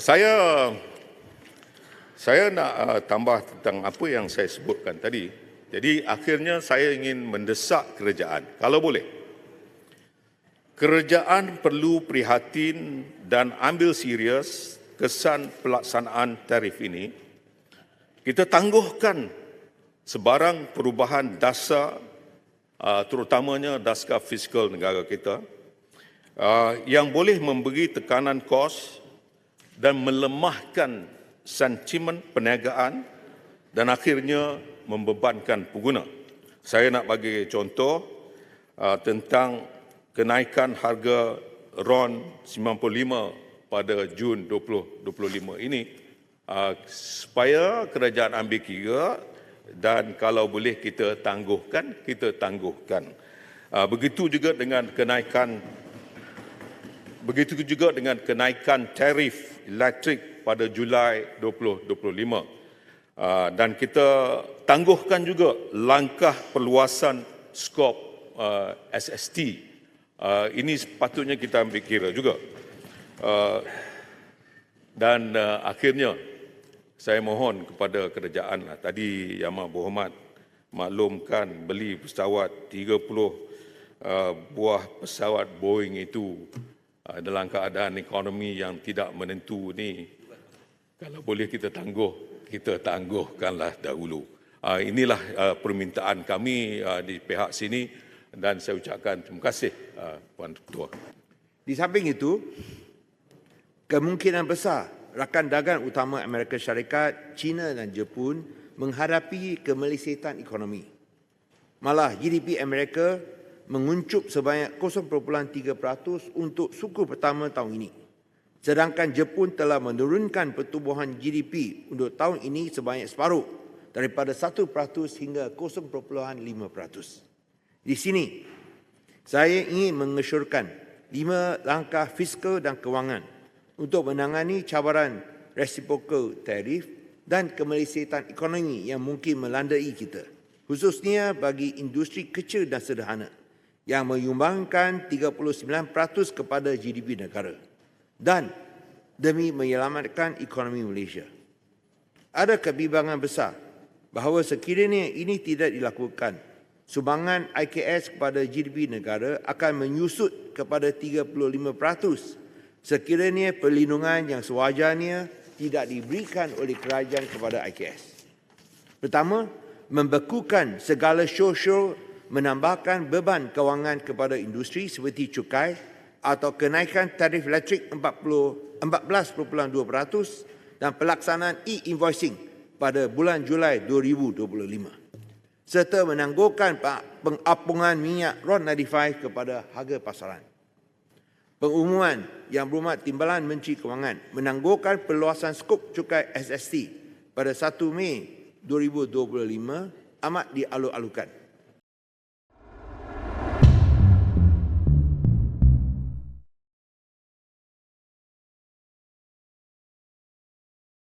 Saya saya nak uh, tambah tentang apa yang saya sebutkan tadi. Jadi akhirnya saya ingin mendesak kerajaan kalau boleh. Kerajaan perlu prihatin dan ambil serius kesan pelaksanaan tarif ini. Kita tangguhkan sebarang perubahan dasar uh, terutamanya dasar fiskal negara kita uh, yang boleh memberi tekanan kos dan melemahkan sentimen perniagaan dan akhirnya membebankan pengguna. Saya nak bagi contoh uh, tentang kenaikan harga RON 95 pada Jun 2025 ini uh, supaya kerajaan ambil kira dan kalau boleh kita tangguhkan, kita tangguhkan. Uh, begitu juga dengan kenaikan begitu juga dengan kenaikan tarif elektrik pada Julai 2025. Uh, dan kita tangguhkan juga langkah perluasan skop uh, SST. Uh, ini sepatutnya kita ambil kira juga. Dan akhirnya saya mohon kepada kerajaan lah. tadi Yang Amat Berhormat maklumkan beli pesawat 30 uh, buah pesawat Boeing itu dalam keadaan ekonomi yang tidak menentu ni kalau boleh kita tangguh kita tangguhkanlah dahulu. Uh, inilah uh, permintaan kami di pihak sini dan saya ucapkan terima kasih Puan Ketua. Di samping itu, kemungkinan besar rakan dagang utama Amerika Syarikat, China dan Jepun menghadapi kemelesetan ekonomi. Malah GDP Amerika menguncup sebanyak 0.3% untuk suku pertama tahun ini. Sedangkan Jepun telah menurunkan pertumbuhan GDP untuk tahun ini sebanyak separuh daripada 1% hingga 0.5%. Di sini, saya ingin mengesyorkan lima langkah fiskal dan kewangan untuk menangani cabaran reciprocal tarif dan kemelesetan ekonomi yang mungkin melandai kita, khususnya bagi industri kecil dan sederhana yang menyumbangkan 39% kepada GDP negara dan demi menyelamatkan ekonomi Malaysia. Ada kebimbangan besar bahawa sekiranya ini tidak dilakukan, sumbangan IKS kepada GDP negara akan menyusut kepada 35% sekiranya perlindungan yang sewajarnya tidak diberikan oleh kerajaan kepada IKS. Pertama, membekukan segala sosial menambahkan beban kewangan kepada industri seperti cukai atau kenaikan tarif elektrik 14.2% dan pelaksanaan e-invoicing pada bulan Julai 2025 serta menangguhkan pengapungan minyak RON 95 kepada harga pasaran. Pengumuman yang berhormat Timbalan Menteri Kewangan menangguhkan perluasan skop cukai SST pada 1 Mei 2025 amat dialu-alukan